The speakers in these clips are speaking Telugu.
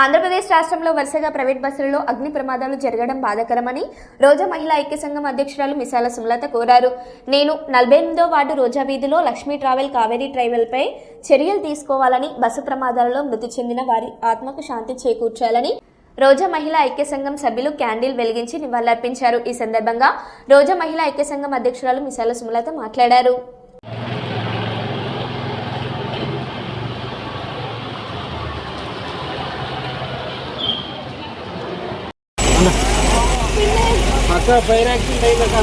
ఆంధ్రప్రదేశ్ రాష్ట్రంలో వరుసగా ప్రైవేట్ బస్సులలో అగ్ని ప్రమాదాలు జరగడం బాధాకరమని రోజా మహిళా ఐక్య సంఘం అధ్యక్షురాలు మిసాల సుమలత కోరారు. నేను నలభై ఎనిమిదో వార్డు రోజా వీధిలో లక్ష్మీ ట్రావెల్ కావేరీ ట్రైవెల్పై చర్యలు తీసుకోవాలని బస్సు ప్రమాదాలలో మృతి చెందిన వారి ఆత్మకు శాంతి చేకూర్చాలని రోజా మహిళా ఐక్య సంఘం సభ్యులు క్యాండిల్ వెలిగించి నివాళులర్పించారు. ఈ సందర్భంగా రోజా మహిళా ఐక్య సంఘం అధ్యక్షురాలు మిసాల సుమలత మాట్లాడారు. అక్క ఫైర్ యాక్సిడెంట్ అయినాక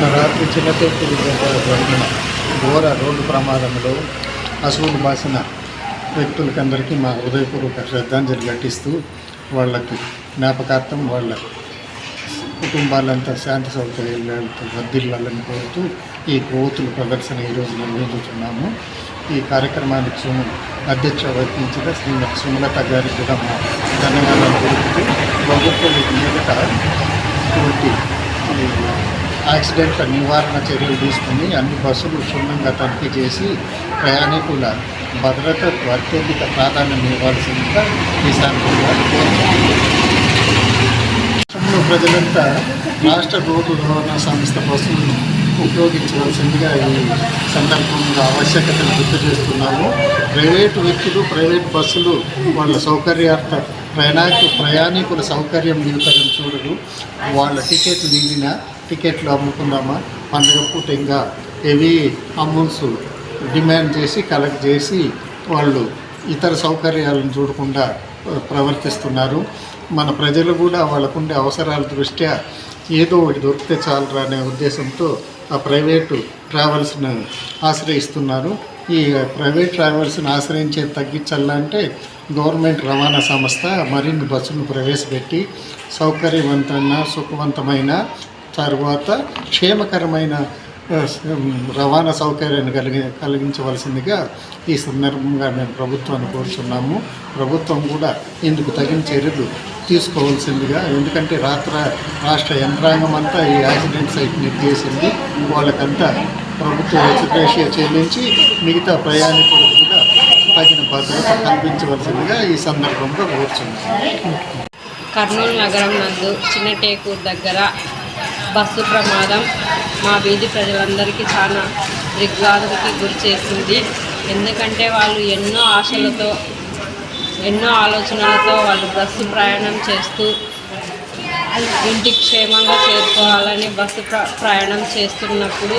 మొన్న రాత్రి చిన్నతెక్కులు జరిగిన ఘోర రోడ్డు ప్రమాదంలో అసువులు బాసిన వ్యక్తులకందరికీ మా హృదయపూర్వక శ్రద్ధాంజలి ఘటిస్తూ వాళ్ళకి జ్ఞాపకార్థం వాళ్ళ కుటుంబాలంతా శాంతి సౌకర్యాలతో వర్దిల్లాలని కోరుతూ ఈ కోతుల ప్రదర్శన ఈరోజు నిర్వహించుతున్నాము. ఈ కార్యక్రమానికి సుమ అధ్యక్ష వహించిన శ్రీమతి సుమలత గారికి కూడా మా ధన్యవాదాలు తెలుపుతూ ప్రభుత్వం మీదట ఇటువంటి యాక్సిడెంట్ల నివారణ చర్యలు తీసుకుని అన్ని బస్సులు క్షుణ్ణంగా తనిఖీ చేసి ప్రయాణికుల భద్రతకు అత్యధిక ప్రాధాన్యం ఇవ్వాల్సిందిగా ఈ సందర్భంగా రాష్ట్రంలో ప్రజలంతా రాష్ట్ర రోడ్డు రవాణా సంస్థ బస్సులను ఉపయోగించవలసిందిగా ఈ సందర్భంగా ఆవశ్యకతను గుర్తు చేస్తున్నాము. ప్రైవేటు వ్యక్తులు ప్రైవేట్ బస్సులు వాళ్ళ సౌకర్యార్థ ప్రయాణికు ప్రయాణికుల సౌకర్యం నిలుపడం చూడరు. వాళ్ళ టికెట్లు నిండిన టికెట్లు అమ్ముకుందామా? పండుగ పూట ఇంకా హెవీ అమౌంట్స్ డిమాండ్ చేసి కలెక్ట్ చేసి వాళ్ళు ఇతర సౌకర్యాలను చూడకుండా ప్రవర్తిస్తున్నారు. మన ప్రజలు కూడా వాళ్ళకుండే అవసరాల దృష్ట్యా ఏదో ఒకటి దొరికితే చాలరా అనే ఉద్దేశంతో ఆ ప్రైవేటు ట్రావెల్స్ను ఆశ్రయిస్తున్నారు. ఈ ప్రైవేట్ ట్రావెల్స్ని ఆశ్రయించే తగ్గించాలంటే గవర్నమెంట్ రవాణా సంస్థ మరిన్ని బస్సును ప్రవేశపెట్టి సౌకర్యవంతమైన సుఖవంతమైన తర్వాత క్షేమకరమైన రవాణా సౌకర్యాన్ని కలిగి కలిగించవలసిందిగా ఈ సందర్భంగా మేము ప్రభుత్వాన్ని కోరుచున్నాము. ప్రభుత్వం కూడా ఇందుకు తగిన చర్యలు తీసుకోవాల్సిందిగా ఎందుకంటే రాత్ర రాష్ట్ర యంత్రాంగం అంతా ఈ యాక్సిడెంట్ సైట్ నిర్దేశింది వాళ్ళకంతా ప్రభుత్వ ఎక్స్గ్రేషియా చెల్లించి మిగతా ప్రయాణికులకు కూడా తగిన భద్రత కల్పించవలసిందిగా ఈ సందర్భంగా కోరుచున్నాము. కర్నూలు నగరం నందు చిన్నటేకూరు దగ్గర బస్సు ప్రమాదం. మా వీధి ప్రజలందరికీ చాలా దిగ్వాదనకి గురి చేసింది. ఎందుకంటే వాళ్ళు ఎన్నో ఆశలతో ఎన్నో ఆలోచనలతో వాళ్ళు బస్సు ప్రయాణం చేస్తూ ఇంటికి క్షేమంగా చేరుకోవాలని బస్సు ప్ర ప్రయాణం చేస్తున్నప్పుడు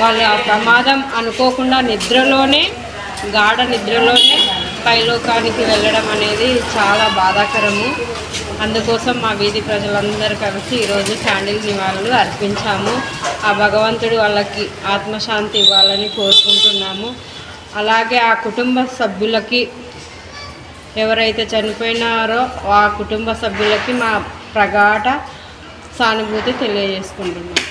వాళ్ళు ఆ ప్రమాదం అనుకోకుండా నిద్రలోనే గాఢ నిద్రలోనే పైలోకానికి వెళ్ళడం అనేది చాలా బాధాకరము. అందుకోసం మా వీధి ప్రజలందరూ కలిసి ఈరోజు క్యాండిల్ నివాళులు అర్పించాము. ఆ భగవంతుడు వాళ్ళకి ఆత్మశాంతి ఇవ్వాలని కోరుకుంటున్నాము. అలాగే ఆ కుటుంబ సభ్యులకి ఎవరైతే చనిపోయినారో ఆ కుటుంబ సభ్యులకి మా ప్రగాఢ సానుభూతి తెలియజేసుకుంటున్నాం.